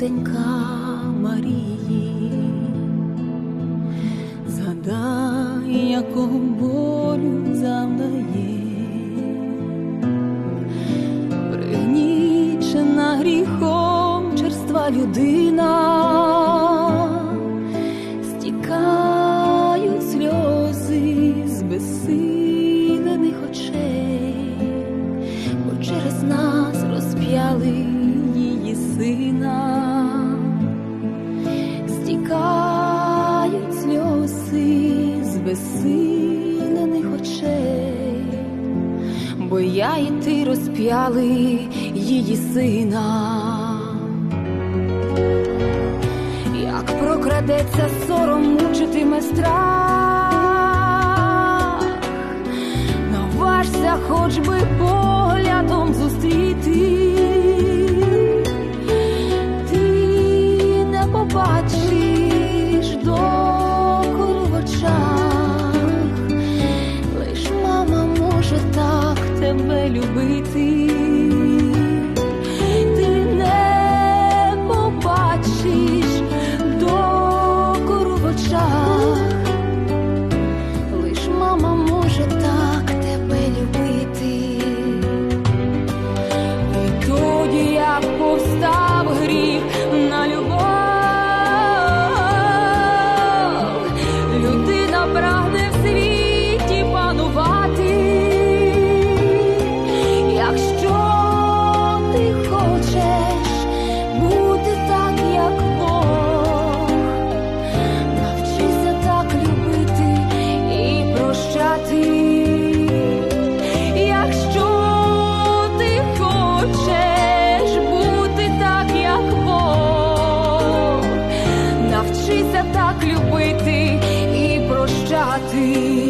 донька Марії, згадай, якого болю завдає, пригнічена гріхом черства людина стікає. обезсилених очей, бо я і ти розп'яли її сина, як прокрадеться сором, мучитиме страх, наважся хоч би поглядом зустріти. любити. ti.